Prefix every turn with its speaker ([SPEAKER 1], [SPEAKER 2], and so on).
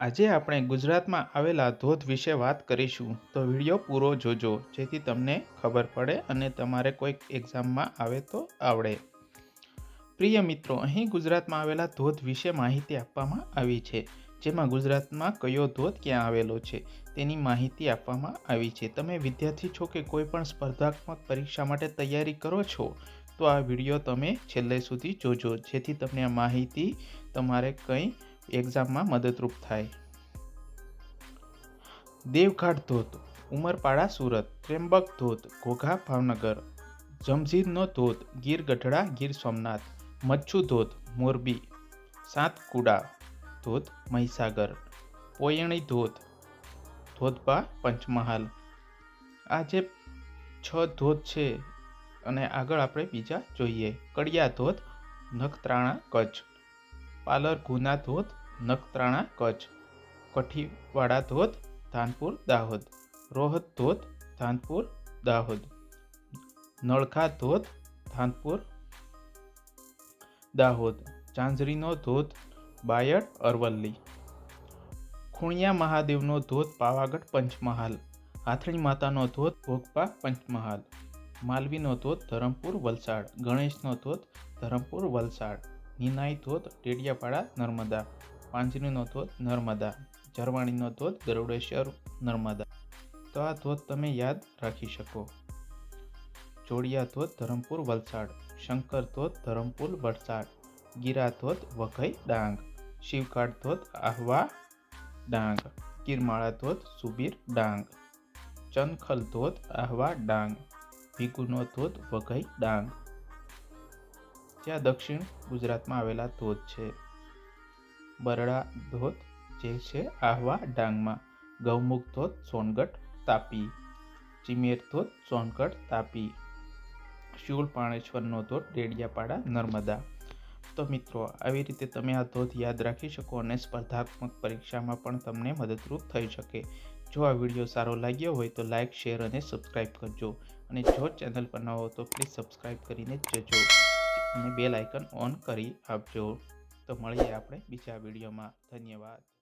[SPEAKER 1] આજે આપણે ગુજરાતમાં આવેલા ધોધ વિશે વાત કરીશું. તો વીડિયો પૂરો જોજો, જેથી તમને ખબર પડે અને તમારે કોઈક એક્ઝામમાં આવે તો આવડે. પ્રિય મિત્રો, અહીં ગુજરાતમાં આવેલા ધોધ વિશે માહિતી આપવામાં આવી છે. જેમાં ગુજરાતમાં કયો ધોધ ક્યાં આવેલો છે, તેની માહિતી આપવામાં આવી છે. તમે વિદ્યાર્થી છો કે કોઈ પણ સ્પર્ધાત્મક પરીક્ષા માટે તૈયારી કરો છો, તો આ વીડિયો તમે છેલ્લે સુધી જોજો. જેથી તમને આ માહિતી તમારે કંઈ એક્ઝામમાં મદદરૂપ થાય. દેવઘાટ ધોધ, ઉમરપાડા સુરત ત્રેમ્બક ધોધ, ઘોઘા ભાવનગર જમઝીરનો ધોધ, ગીર ગઢડા, ગીર સોમનાથ, મચ્છુ ધોધ, મોરબી, સાતકુડા ધોધ, મહીસાગર, પોયણી ધોધ ધોધબા પંચમહાલ. આ જે છ ધોધ છે, અને આગળ આપણે બીજા જોઈએ. કડિયા ધોધ, નખત્રાણા, કચ્છ. પાલર ગુના ધોધ, નખત્રાણા, કચ્છ. કઠીવાડા ધોધ, ધાનપુર, દાહોદ. રોહત ધોધ, ધાનપુર, દાહોદ. નળખા ધોધ, ધાનપુર, દાહોદ. ઝાંઝરીનો ધોધ, બાયડ, અરવલ્લી. ખૂણિયા મહાદેવનો ધોધ, પાવાગઢ, પંચમહાલ. હાથણી માતાનો ધોધ, ભોગપા, પંચમહાલ. માલવીનો ધોધ, ધરમપુર, વલસાડ. ગણેશનો ધોધ, ધરમપુર, વલસાડ. નિનાઈ ધોધ ડેડિયાપાડા નર્મદા પાંજરીનો ધોધ નર્મદા ઝરવાણીનો ધોધ ગરુડેશ્વર નર્મદા તો આ ધોધ તમે યાદ રાખી શકો જોડિયા ધોધ ધરમપુર વલસાડ શંકર ધોધ ધરમપુર વલસાડ ગીરા ધોધ વઘઈ ડાંગ શિવકાળ ધોધ આહવા ડાંગ કિરમાળા ધોધ સુબીર ડાંગ ચનખલ ધોધ આહવા ડાંગ ભીગુનો ધોધ વઘઈ ડાંગ જ્યાં દક્ષિણ ગુજરાતમાં આવેલા ધોધ છે. બરડા ધોધ જે છે આહવા ડાંગમાં. ગૌમુખ ધોધ સોનગઢ તાપી. ચિમેર ધોધ સોનગઢ તાપી. શૂળ પાણેશ્વરનો ધોધ ડેડિયાપાડા નર્મદા. તો મિત્રો, આવી રીતે તમે આ ધોધ યાદ રાખી શકો અને સ્પર્ધાત્મક પરીક્ષામાં પણ તમને મદદરૂપ થઈ શકે. જો આ વીડિયો સારો લાગ્યો હોય તો લાઇક શેર અને સબસ્ક્રાઈબ કરજો. અને જો ચેનલ પર ન હો તો પ્લીઝ સબસ્ક્રાઈબ કરીને જજો. અને બેલ આઇકન ઓન કરી આપજો. તો મળીએ આપણે બીજા વિડીયોમાં. ધન્યવાદ.